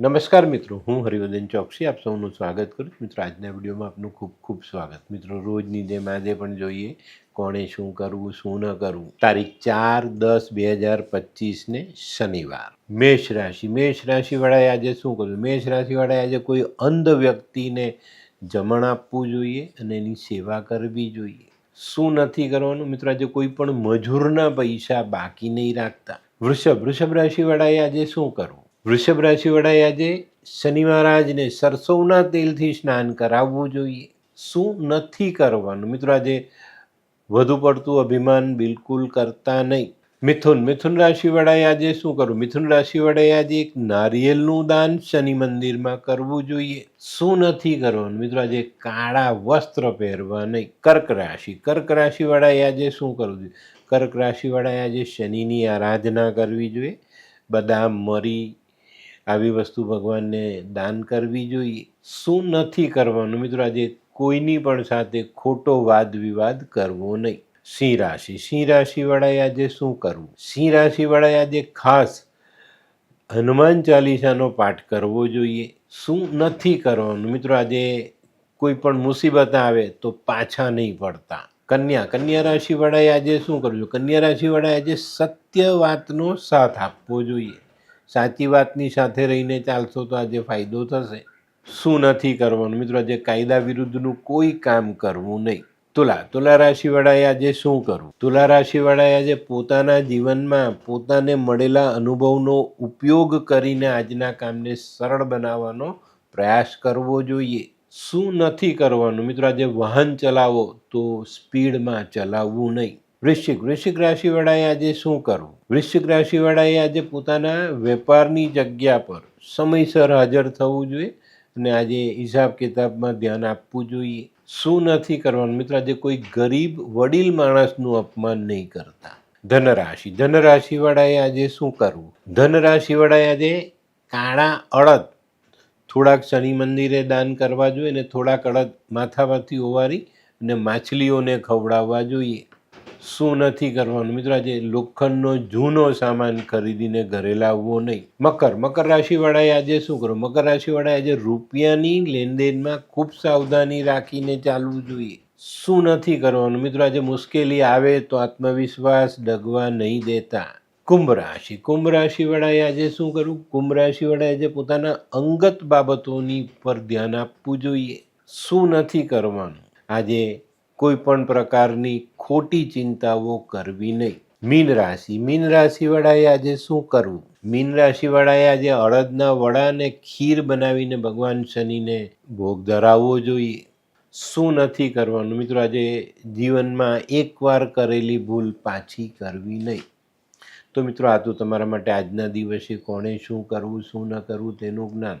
નમસ્કાર મિત્રો, હું હરિવર્ધન ચોકસી, આપ સૌનું સ્વાગત કરું છું. મિત્રો, આજના વિડીયોમાં આપનું ખૂબ ખૂબ સ્વાગત. મિત્રો, રોજની જેમ આજે પણ જોઈએ કોણે શું કરવું, શું ન કરવું. તારીખ ચાર દસ બે હજાર પચીસને શનિવાર. મેષ રાશિ. મેષ રાશિવાળાએ આજે શું કરવું મેષ રાશિવાળાએ આજે કોઈ અંધ વ્યક્તિને જમણ આપવું જોઈએ અને એની સેવા કરવી જોઈએ. શું નથી કરવાનું? મિત્રો, આજે કોઈ પણ મજૂરના પૈસા બાકી નહીં રાખતા. વૃષભ. વૃષભ રાશિવાળાએ આજે શું કરવું? વૃષભ રાશિવાળાએ આજે શનિ મહારાજને સરસવના તેલથી સ્નાન કરાવવું જોઈએ. શું નથી કરવાનું? મિત્રો, આજે વધુ પડતું અભિમાન બિલકુલ કરતા નહીં. મિથુન મિથુન રાશિવાળાએ આજે શું કરવું? મિથુન રાશિવાળાએ આજે એક નારિયેલનું દાન શનિ મંદિરમાં કરવું જોઈએ. શું નથી કરવાનું? મિત્રો, આજે કાળા વસ્ત્ર પહેરવા નહીં. કર્ક રાશિ, કર્ક રાશિવાળાએ આજે શું કરવું જોઈએ? કર્ક રાશિવાળાએ આજે શનિની આરાધના કરવી જોઈએ. બદામ, મરી આવી વસ્તુ ભગવાનને દાન કરવી જોઈએ. શું નથી કરવાનું? મિત્રો, આજે કોઈની પણ સાથે ખોટો વાદ વિવાદ કરવો નહીં. સિંહ રાશિ. સિંહ રાશિવાળાએ આજે શું કરવું? સિંહ રાશિવાળાએ આજે ખાસ હનુમાન ચાલીસાનો પાઠ કરવો જોઈએ. શું નથી કરવાનું? મિત્રો, આજે કોઈ પણ મુસીબત આવે તો પાછા નહીં પડતા. કન્યા. કન્યા રાશિવાળાએ આજે શું કરવું કન્યા રાશિવાળાએ આજે સત્ય વાતનો સાથ આપવો જોઈએ. સાચી વાતની સાથે રહીને ચાલશો તો આજે ફાયદો થશે. શું નથી કરવાનું? મિત્રો, આજે કાયદા વિરુદ્ધનું કોઈ કામ કરવું નહીં. તુલા તુલા રાશિવાળાએ આજે શું કરવું? તુલા રાશિવાળાએ આજે પોતાના જીવનમાં પોતાને મળેલા અનુભવનો ઉપયોગ કરીને આજના કામને સરળ બનાવવાનો પ્રયાસ કરવો જોઈએ. શું નથી કરવાનું? મિત્રો, આજે વાહન ચલાવો તો સ્પીડમાં ચલાવવું નહીં. વૃશ્ચિક. વૃશ્ચિક રાશિવાળાએ આજે શું કરવું? વૃશ્ચિક રાશિવાળાએ આજે પોતાના વેપારની જગ્યા પર સમયસર હાજર થવું જોઈએ અને આજે હિસાબ કિતાબમાં ધ્યાન આપવું જોઈએ. શું નથી કરવાનું? મિત્ર, આજે કોઈ ગરીબ વડીલ માણસનું અપમાન નહીં કરતા. ધનરાશિ. ધનરાશિવાળાએ આજે શું કરવું? ધનરાશિવાળાએ આજે કાળા અડદ થોડાક શનિ મંદિરે દાન કરવા જોઈએ અને થોડાક અડદ માથામાંથી ઓવારી અને માછલીઓને ખવડાવવા જોઈએ. શું નથી કરવાનું? મિત્રો, આજે લોખંડનો જૂનો સામાન ખરીદીને ઘરે લાવવો નહીં. મકર મકર રાશિવાળાએ આજે શું કરો મકર રાશિવાળાએ આજે રૂપિયાની લેનદેનમાં ખૂબ સાવધાની રાખીને ચાલવું જોઈએ. શું નથી કરવાનું? મિત્રો, આજે મુશ્કેલી આવે તો આત્મવિશ્વાસ ડગવા નહીં દેતા. કુંભ રાશિ, કુંભ રાશિવાળાએ આજે શું કરવું કુંભ રાશિવાળાએ આજે પોતાના અંગત બાબતોની પર ધ્યાન આપવું જોઈએ. શું નથી કરવાનું? આજે કોઈ પણ પ્રકારની ખોટી ચિંતાઓ કરવી નહીં. મીન રાશિ. મીન રાશિવાળાએ આજે શું કરવું? મીન રાશિવાળાએ આજે અડદના વડાને ખીર બનાવીને ભગવાન શનિને ભોગ ધરાવવો જોઈએ. શું નથી કરવાનું? મિત્રો, આજે જીવનમાં એકવાર કરેલી ભૂલ પાછી કરવી નહીં. તો મિત્રો, આ તો તમારા માટે આજના દિવસે કોણે શું કરવું, શું ન કરવું તેનું જ્ઞાન.